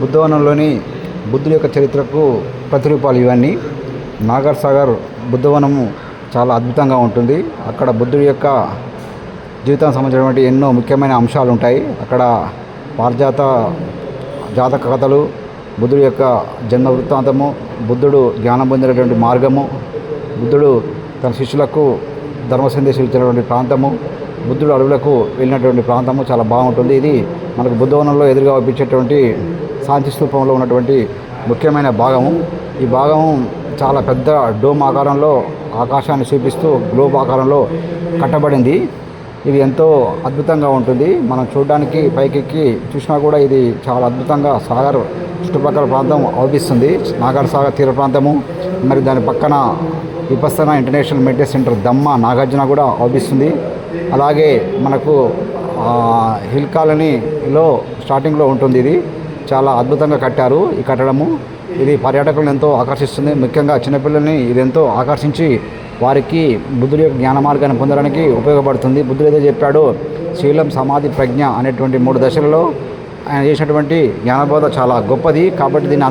బుద్ధవనంలోని బుద్ధుడి యొక్క చరిత్రకు ప్రతిరూపాలు ఇవన్నీ. నాగర్ సాగర్ బుద్ధవనము చాలా అద్భుతంగా ఉంటుంది. అక్కడ బుద్ధుడి యొక్క జీవితానికి సంబంధించినటువంటి ఎన్నో ముఖ్యమైన అంశాలు ఉంటాయి అక్కడ పారిజాత జాతక కథలు బుద్ధుడి యొక్క జన్మ వృత్తాంతము బుద్ధుడు జ్ఞానం పొందినటువంటి మార్గము బుద్ధుడు తన శిష్యులకు ధర్మ సందేశం ఇచ్చినటువంటి ప్రాంతము బుద్ధుడు అడవులకు వెళ్ళినటువంటి ప్రాంతము చాలా బాగుంటుంది. ఇది మనకు బుద్ధవనంలో ఎదురుగా పంపించేటువంటి శాంతి స్థూపంలో ఉన్నటువంటి ముఖ్యమైన భాగము. ఈ భాగము చాలా పెద్ద డోమ్ ఆకారంలో ఆకాశాన్ని చూపిస్తూ గ్లోబ్ ఆకారంలో కట్టబడింది. ఇది ఎంతో అద్భుతంగా ఉంటుంది. మనం చూడడానికి పైకెక్కి చూసినా కూడా ఇది చాలా అద్భుతంగా సాగర్ చుట్టుపక్కల ప్రాంతం అవుపిస్తుంది నాగర్ సాగర్ తీర ప్రాంతము మరి దాని పక్కన Vipassana international meditation centre Dhamma Nagarjuna కూడా అవుపిస్తుంది అలాగే మనకు హిల్ కాలనీలో స్టార్టింగ్లో ఉంటుంది ఇది. చాలా అద్భుతంగా కట్టారు ఈ కట్టడము. ఇది పర్యాటకులను ఎంతో ఆకర్షిస్తుంది. ముఖ్యంగా చిన్నపిల్లల్ని ఇది ఎంతో ఆకర్షించి వారికి బుద్ధుడి యొక్క జ్ఞాన మార్గాన్ని పొందడానికి ఉపయోగపడుతుంది. బుద్ధుడు ఏదో చెప్పాడో శీలం సమాధి ప్రజ్ఞ అనేటువంటి మూడు దశలలో ఆయన చేసినటువంటి జ్ఞానబోధ చాలా గొప్పది. కాబట్టి దీన్ని